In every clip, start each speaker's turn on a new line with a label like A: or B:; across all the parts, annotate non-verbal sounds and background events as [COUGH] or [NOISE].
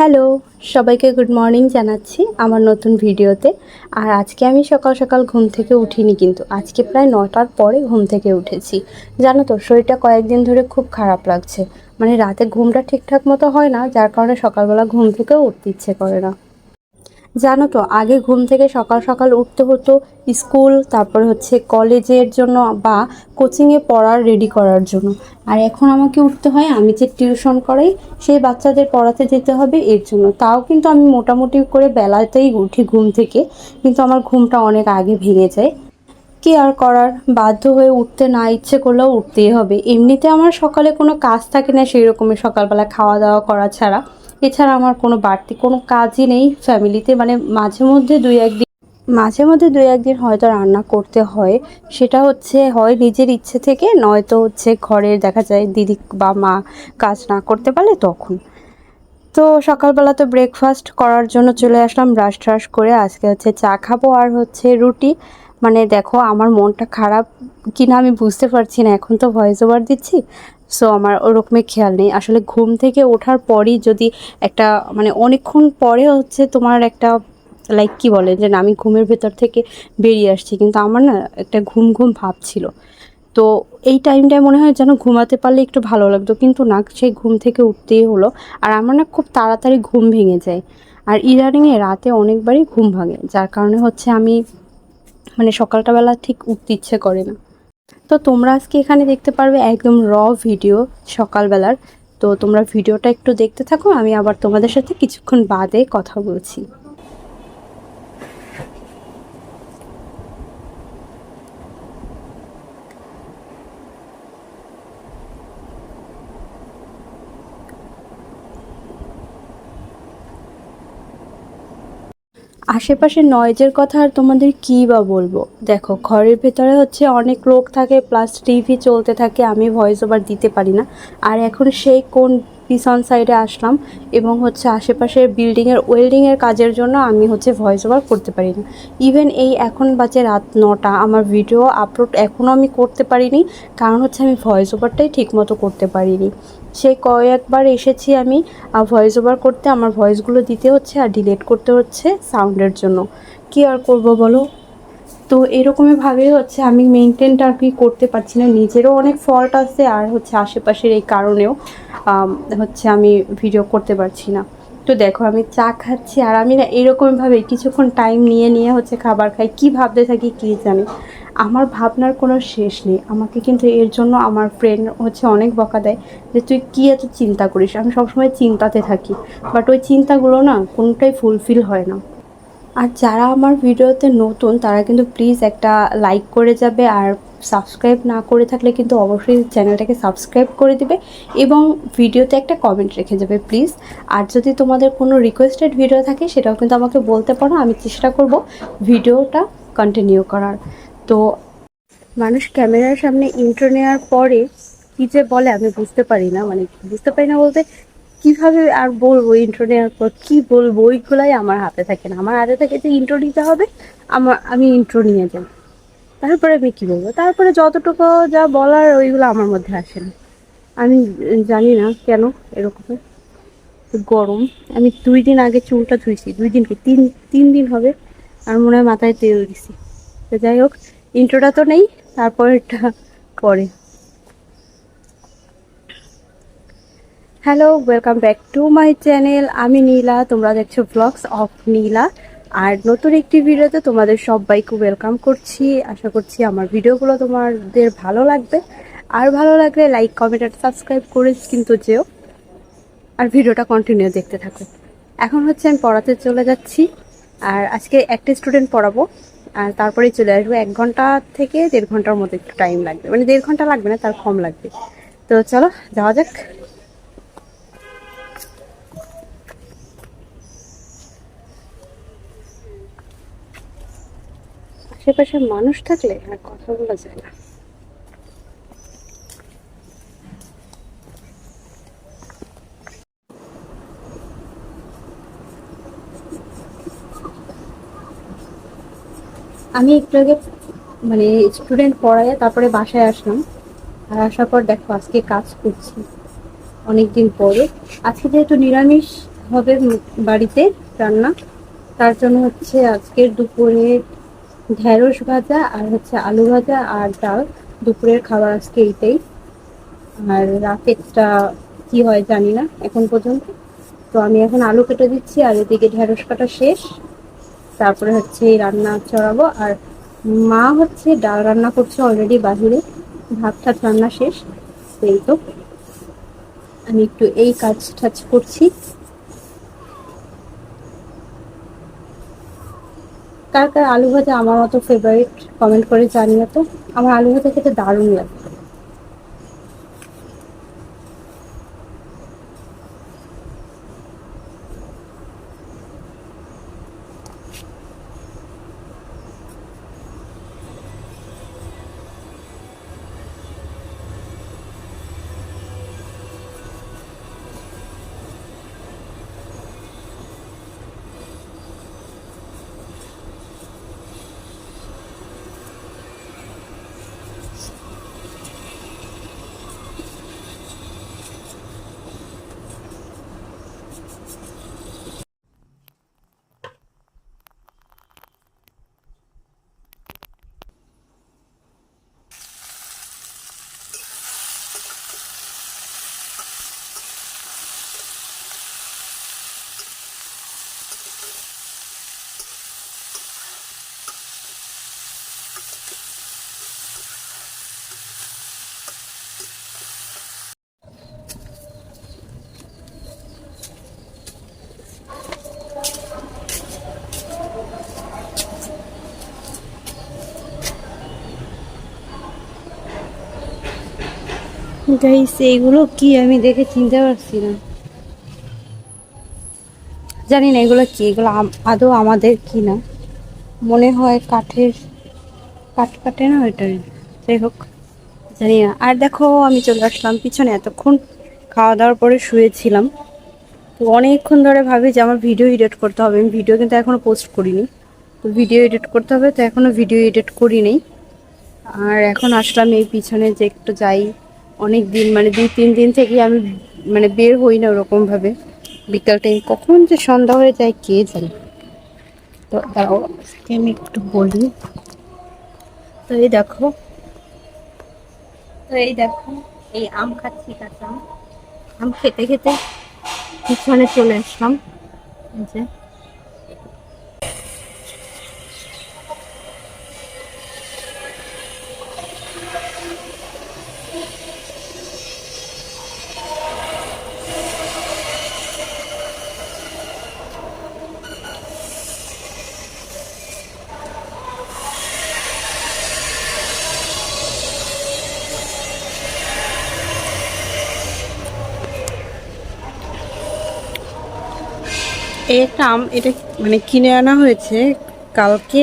A: Hello, সবাইকে good morning জানাচ্ছি আমার নতুন ভিডিওতে। আর আজকে আমি সকাল সকাল ঘুম থেকে উঠিনি কিন্তু, আজকে প্রায় নটার পরে ঘুম থেকে উঠেছি। জানো তো, শরীরটা কয়েকদিন ধরে খুব খারাপ লাগছে। মানে রাতে ঘুমটা ঠিকঠাক মতো হয় না, যার কারণে সকালবেলা ঘুম থেকেও উঠতে ইচ্ছে করে না। জানো তো, আগে ঘুম থেকে সকাল সকাল উঠতে হতো স্কুল, তারপরে হচ্ছে কলেজের জন্য বা কোচিংয়ে পড়ার রেডি করার জন্য। আর এখন আমাকে উঠতে হয়, আমি যে টিউশন করাই, সেই বাচ্চাদের পড়াতে যেতে হবে এর জন্য। তাও কিন্তু আমি মোটামুটি করে বেলাতেই উঠি ঘুম থেকে, কিন্তু আমার ঘুমটা অনেক আগে ভেঙে যায়। কি আর করার? বাধ্য হয়ে উঠতে না ইচ্ছে করলেও উঠতেই হবে। এমনিতে আমার সকালে কোনো কাজ থাকে না সেই রকমের সকালবেলা খাওয়া দাওয়া করা ছাড়া। এছাড়া আমার কোনো বাড়তি কোনো কাজই নেই ফ্যামিলিতে। মানে মাঝে মধ্যে দুই একদিন মাঝে মধ্যে দুই একদিন হয়তো রান্না করতে হয়। সেটা হচ্ছে, হয় নিজের ইচ্ছে থেকে, নয়তো হচ্ছে ঘরের দেখা যায় দিদি বা মা কাজ না করতে পারলে তখন। তো সকালবেলা তো ব্রেকফাস্ট করার জন্য চলে আসলাম ব্রাশ ট্রাশ করে। আজকে হচ্ছে চা খাব আর হচ্ছে রুটি। মানে দেখো, আমার মনটা খারাপ কিনা আমি বুঝতে পারছি না। এখন তো ভয়েস ওভার দিচ্ছি। সো আমার ওরকমের খেয়াল নেই। আসলে ঘুম থেকে ওঠার পরই যদি একটা মানে অনেকক্ষণ পরে হচ্ছে তোমার একটা লাইক কি বলে, যে আমি ঘুমের ভেতর থেকে বেরিয়ে আসছি। কিন্তু আমার না একটা ঘুম ঘুম ভাব ছিল। তো এই টাইমটায় মনে হয় যেন ঘুমাতে পারলে একটু ভালো লাগতো। কিন্তু না, সেই ঘুম থেকে উঠতেই হলো। আর আমার না খুব তাড়াতাড়ি ঘুম ভেঙে যায়। আর ইদানিংয়ে রাতে অনেকবারই ঘুম ভাঙে। যার কারণে হচ্ছে আমি মানে সকালটা বেলা ঠিক উঠতে ইচ্ছে করে না। তো তোমরা আজকে এখানে দেখতে পারবে একদম র ভিডিও সকালবেলার। তো তোমরা ভিডিওটা একটু দেখতে থাকো, আমি আবার তোমাদের সাথে কিছুক্ষণ বাদে কথা বলছি। আশেপাশে নয়েজের কথা আর তোমাদের কী বা বলব? দেখো, ঘরের ভেতরে হচ্ছে অনেক লোক থাকে প্লাস টিভি চলতে থাকে, আমি ভয়েস ওভার দিতে পারি না। আর এখন সেই কোন পিছন সাইডে আসলাম এবং হচ্ছে আশেপাশের বিল্ডিংয়ের ওয়েল্ডিংয়ের কাজের জন্য আমি হচ্ছে ভয়েস ওভার করতে পারি না। ইভেন এই এখন বাজে রাত নটা, আমার ভিডিও আপলোড এখনও আমি করতে পারিনি, কারণ হচ্ছে আমি ভয়েস ওভারটাই ঠিকমতো করতে পারিনি। সেই কয়েকবার এসেছি আমি ভয়েস ওভার করতে, আমার ভয়েসগুলো দিতে হচ্ছে আর ডিলেট করতে হচ্ছে সাউন্ডের জন্য। কি আর করব বলো? তো এরকমভাবেই হচ্ছে আমি মেনটেনটা আর কি করতে পারছি না। নিজেরও অনেক ফল্ট আছে আর হচ্ছে আশেপাশের এই কারণেও হচ্ছে আমি ভিডিও করতে পারছি না। তো দেখো আমি চা খাচ্ছি আর আমি না এরকমভাবে কিছুক্ষণ টাইম নিয়ে নিয়ে হচ্ছে খাবার খাই, কি ভাবতে থাকি কি জানি। আমার ভাবনার কোনো শেষ নেই। আমাকে কিন্তু এর জন্য আমার ফ্রেন্ড হচ্ছে অনেক বকা দেয় যে, তুই কী এত চিন্তা করিস? আমি সবসময় চিন্তাতে থাকি। বাট ওই চিন্তাগুলো না কোনোটাই ফুলফিল হয় না। আর যারা আমার ভিডিওতে নতুন, তারা কিন্তু প্লিজ একটা লাইক করে যাবে আর সাবস্ক্রাইব না করে থাকলে কিন্তু অবশ্যই চ্যানেলটাকে সাবস্ক্রাইব করে দিবে এবং ভিডিওতে একটা কমেন্ট রেখে যাবে প্লিজ আর যদি তোমাদের কোনো রিকোয়েস্টেড ভিডিও থাকে, সেটাও কিন্তু আমাকে বলতে পারো, আমি চেষ্টা করব ভিডিওটা কন্টিনিউ করার। তো মানুষ ক্যামেরার সামনে ইন্ট্রো নেওয়ার পরে কী যে বলে আমি বুঝতে পারি না মানে বুঝতে পারি না বলতে কীভাবে আর বলব ইন্ট্রো নেওয়ার পর কি বলব? ওইগুলাই আমার হাতে থাকে না। আমার হাতে থাকে যে ইন্ট্রো নিতে হবে, আমার, আমি ইন্ট্রো নিয়ে যাই। তারপরে আমি কি বলব? তারপরে যতটুকু যা বলার ওইগুলো আমার মধ্যে আসে না। আমি জানি না কেন এরকম। গরম। আমি দুই দিন আগে চুলটা ধুইছি। দুই দিন কি? তিন তিন দিন হবে। আর মনে হয় মাথায় তেল দিছি। তো যাই হোক ইন্ট্রোটা তো নেই, তারপরেরটা পরে। Hello welcome back to my channel আমি নীলা, তোমরা দেখছ ব্লগস অফ নীলা। আর নতুন একটি ভিডিওতে তোমাদের সবাইকে ওয়েলকাম করছি। আশা করছি আমার ভিডিওগুলো তোমাদের ভালো লাগবে। আর ভালো লাগলে লাইক কমেন্ট আর সাবস্ক্রাইব করে কিন্তু যেও। আর ভিডিওটা কন্টিনিউ দেখতে থাকো। এখন হচ্ছে আমি পড়াতে চলে যাচ্ছি। আর আজকে একটা স্টুডেন্ট পড়াবো। আর তারপরেই চলে আসব। এক ঘণ্টা থেকে দেড় ঘণ্টার মতো একটু টাইম লাগবে। মানে দেড় ঘণ্টা লাগবে না, তার কম লাগবে। তো চলো, যাওয়া যাক। আশেপাশে মানুষ থাকলে আর কথা বলা যায় না। আমি একটু আগে মানে স্টুডেন্ট পড়ায় তারপরে বাসায় আসলাম। আর আসার পর দেখো আজকে কাজ করছি, অনেকদিন পরে। আজকে যেহেতু নিরামিষ হবে বাড়িতে রান্না, তার জন্য হচ্ছে আজকের দুপুরে ঢেঁড়স ভাজা আর হচ্ছে আলু ভাজা আর ডাল। দুপুরের খাবার আজকে এইটাই। আর রাতেরটা কি হয় জানি না এখন পর্যন্ত। তো আমি এখন আলু কেটে দিচ্ছি আর এদিকে ঢেঁড়স কাটা শেষ। তারপরে হচ্ছে এই রান্না চড়াবো। আর মা হচ্ছে ডাল রান্না করছে অলরেডি বাহিরে। ভাত ঠাত রান্না শেষ। এই তো। আমি একটু এই কাজ টাজ করছি। কার কার আলু ভাজা আমার মতো ফেভারিট কমেন্ট করে জানিও তো। আমার আলু ভাজা খেতে দারুণ লাগে। গাইস কি আমি দেখে চিনতে পারছি না। জানি না এগুলো কি, এগুলো আদৌ আমাদের কি না। মনে হয় কাঠের কাঠ কাটে না ওইটাই যাই হোক, জানি না। আর দেখো, আমি চলে আসলাম পিছনে। এতক্ষণ খাওয়া দাওয়ার পরে শুয়েছিলাম। তো অনেকক্ষণ ধরে ভাবি যে আমার ভিডিও এডিট করতে হবে। আমি ভিডিও কিন্তু এখনও পোস্ট করিনি। তো ভিডিও এডিট করতে হবে, তো এখনও ভিডিও এডিট করিনি আর এখন আসলাম এই পিছনে যে একটু যাই। অনেক দিন মানে দুই, তিন দিন থেকে আমি মানে বের হই না ওরকমভাবে। বিকাল টাইম কখন যে সন্ধ্যা হয়ে যায়, কে জানে? তো আমি একটু বলি। তো এই দেখো, তো এই দেখো, এই আম খাচ্ছি, কাঁচা আম। আম খেতে খেতে পিছনে চলে আসলাম, এই যে। এই একটা আম, এটা মানে কিনে আনা হয়েছে। কালকে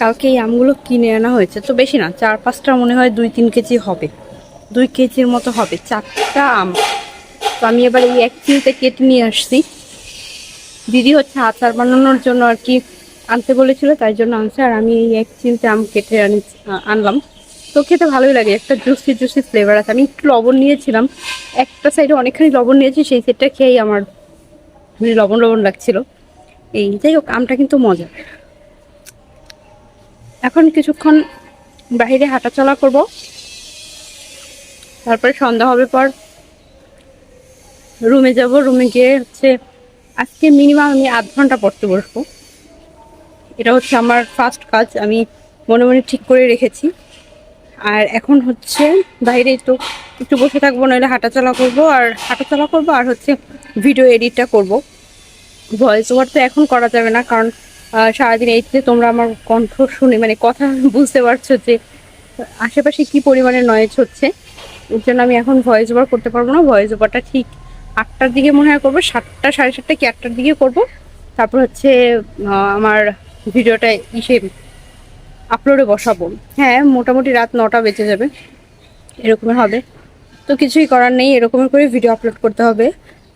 A: কালকে এই আমগুলো কিনে আনা হয়েছে। তো বেশি না, চার পাঁচটা মনে হয় দুই তিন কেজি হবে। দুই কেজির মতো হবে, চারটা আম। তো আমি এবার এই এক চিলতে কেটে নিয়ে আসছি। দিদি হচ্ছে আচার বানানোর জন্য আর কি আনতে বলেছিল, তাই জন্য আনছে, আর আমি এই এক চিলতে আম কেটে আনি আনলাম। তো খেতে ভালোই লাগে, একটা জুসি জুসি ফ্লেভার আছে। আমি একটু লবণ নিয়েছিলাম, একটা সাইডে অনেকখানি লবণ নিয়েছি, সেই সেটটা খেয়েই আমার মানে লবণ লবণ লাগছিল। এই, যাই হোক, আমটা কিন্তু মজা এখন কিছুক্ষণ বাইরে হাঁটাচলা করব। তারপরে সন্ধ্যা হবে পর রুমে যাব। রুমে গিয়ে হচ্ছে আজকে মিনিমাম আমি আধ ঘণ্টা পড়তে বসবো। এটা হচ্ছে আমার ফার্স্ট কাজ। আমি মনে মনে ঠিক করে রেখেছি। আর এখন হচ্ছে বাইরে একটু একটু বসে থাকব, নইলে হাঁটাচলা করব, আর হাঁটাচলা করব, আর হচ্ছে ভিডিও এডিটটা করব। ভয়েস ওভার তো এখন করা যাবে না, কারণ সারাদিন এইতে তোমরা আমার কণ্ঠ শুনে মানে কথা [LAUGHS] বুঝতে পারছ যে আশেপাশে কি পরিমাণে নয়েজ হচ্ছে, এর জন্য আমি এখন ভয়েস ওভার করতে পারব না। ভয়েস ওভারটা ঠিক আটটার দিকে মনে হয় করব, সাতটা, সাড়ে সাতটা কি আটটার দিকে করব। তারপর হচ্ছে আমার ভিডিওটা ইসে আপলোডে বসাবো। হ্যাঁ মোটামুটি রাত নটা বেঁচে যাবে। এরকমের হবে। তো কিছুই করার নেই এরকমের করে ভিডিও আপলোড করতে হবে।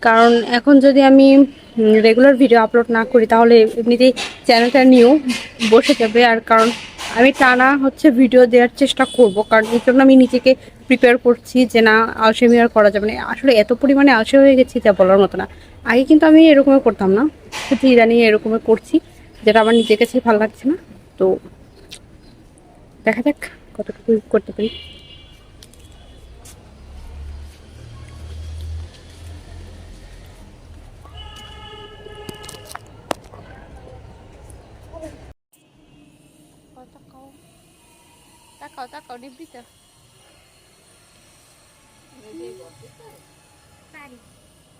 A: কারণ এখন যদি আমি রেগুলার ভিডিও আপলোড না করি, তাহলে এমনিতেই চ্যানেলটা নিয়েও বসে যাবে। আর কারণ আমি টানা হচ্ছে ভিডিও দেওয়ার চেষ্টা করব। কারণ এই জন্য আমি নিজেকে প্রিপেয়ার করছি যে না আলসেমি আর করা যাবে না। আসলে এত পরিমাণে আলসে হয়ে গেছি যা বলার মতো না। আগে কিন্তু আমি এরকমই করতাম না। কিন্তু ইদানিং এরকমই করছি, যেটা আমার নিজের কাছে ভালো লাগছে না। তো দেখা যাক কতটুকু করতে পারি তাকাও তাকাও নিবৃতা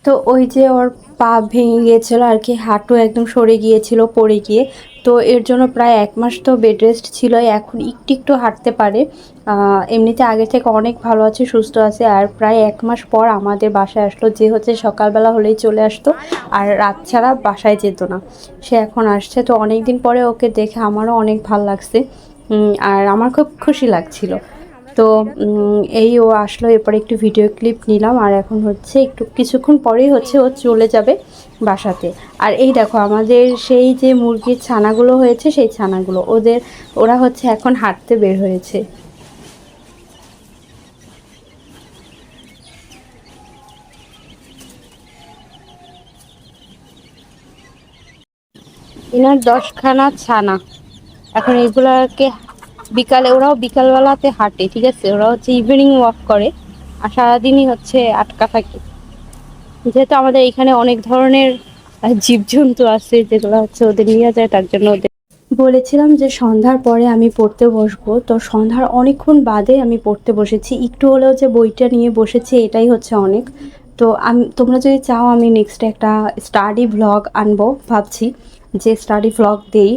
A: তো ওই যে ওর পা ভেঙে গিয়েছিল আর কি, হাঁটু একদম সরে গিয়েছিল, পড়ে গিয়ে। তো এর জন্য প্রায় এক মাস তো বেড রেস্ট ছিল এখন একটু একটু হাঁটতে পারে। এমনিতে আগে থেকে অনেক ভালো আছে, সুস্থ আছে। আর প্রায় এক মাস পর আমাদের বাসায় আসলো, যে হচ্ছে সকালবেলা হলেই চলে আসতো, আর রাত ছাড়া বাসায় যেত না। সে এখন আসছে, তো অনেক দিন পরে ওকে দেখে আমারও অনেক ভালো লাগছে। আর আমার খুব খুশি লাগছিল। তো এই ও আসলো, এরপরে একটু ভিডিও ক্লিপ নিলাম, আর এখন হচ্ছে একটু, কিছুক্ষণ পরেই হচ্ছে ও চলে যাবে বাসাতে। আর এই দেখো, আমাদের সেই যে মুরগির ছানাগুলো হয়েছে, সেই ছানাগুলো, ওদের, ওরা হচ্ছে এখন হাঁটতে বের হয়েছে। এনার দশখানা ছানা। এখন এগুলাকে বিকালে, ওরাও বিকালবেলাতে হাঁটে, ঠিক আছে? ওরা হচ্ছে ইভিনিং ওয়াক করে আর সারাদিনই হচ্ছে আটকা থাকে। যেহেতু আমাদের এখানে অনেক ধরনের জীবজন্তু আছে যেগুলো হচ্ছে ওদের নিয়ে যায়, তার জন্য ওদের বলেছিলাম যে সন্ধ্যার পরে আমি পড়তে বসবো। তো সন্ধ্যার অনেকক্ষণ বাদে আমি পড়তে বসেছি। একটু হলেও যে বইটা নিয়ে বসেছি, এটাই হচ্ছে অনেক। তো আমি, তোমরা যদি চাও, আমি নেক্সট একটা স্টাডি ভ্লগ আনব, ভাবছি। যে স্টাডি ভ্লগ দিই।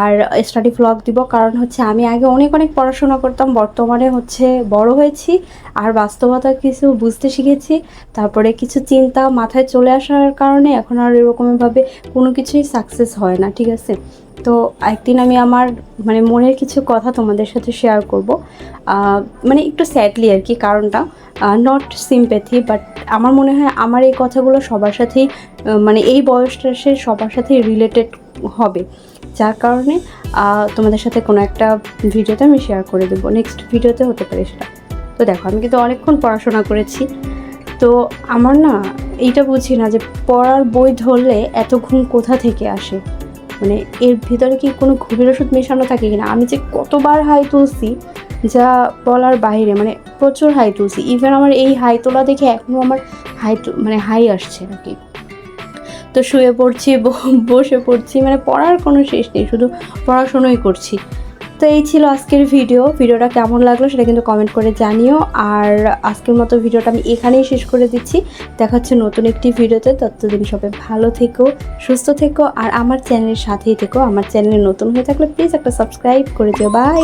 A: আর স্টাডি ভ্লগ দিব কারণ হচ্ছে আমি আগে অনেক অনেক পড়াশোনা করতাম, বর্তমানে হচ্ছে বড় হয়েছি আর বাস্তবতা কিছু বুঝতে শিখেছি। তারপরে কিছু চিন্তা মাথায় চলে আসার কারণে এখন আর এরকমভাবে কোনো কিছুই সাকসেস হয় না, ঠিক আছে? তো একদিন আমি আমার মানে মনের কিছু কথা তোমাদের সাথে শেয়ার করব। মানে একটু স্যাডলি আর কি কারণটা। নট সিম্প্যাথি বাট আমার মনে হয় আমার এই কথাগুলো সবার সাথেই মানে এই বয়সটা সে সবার সাথেই রিলেটেড হবে। যার কারণে তোমাদের সাথে কোনো একটা ভিডিওতে আমি শেয়ার করে দেবো। নেক্সট ভিডিওতে হতে পারে সেটা। তো দেখো, আমি কিন্তু অনেকক্ষণ পড়াশোনা করেছি। তো আমার না এইটা বুঝি না যে পড়ার বই ধরলে এত ঘুম কোথা থেকে আসে? মানে এর ভিতরে কি কোনো ঘুমের ওষুধ মেশানো থাকে কিনা? আমি যে কতবার হাই তুলছি যা বলার বাইরে মানে প্রচুর হাই তুলছি। ইভেন আমার এই হাই তোলা দেখে এখনও আমার হাই মানে হাই আসছে আর কি। তো শুয়ে পড়ছি বসে পড়ছি মানে পড়ার কোনো শেষ নেই, শুধু পড়াশুনোই করছি। তো এই ছিল আজকের ভিডিও ভিডিওটা কেমন লাগল সেটা কিন্তু কমেন্ট করে জানিও। আর আজকের মতো ভিডিওটা আমি এখানেই শেষ করে দিচ্ছি। দেখা হচ্ছে নতুন একটি ভিডিওতে ততদিন সবাই ভালো থেকো, সুস্থ থেকো, আর আমার চ্যানেলের সাথেই থেকো। আমার চ্যানেলে নতুন হয়ে থাকলে প্লিজ একটা সাবস্ক্রাইব করে দিও। বাই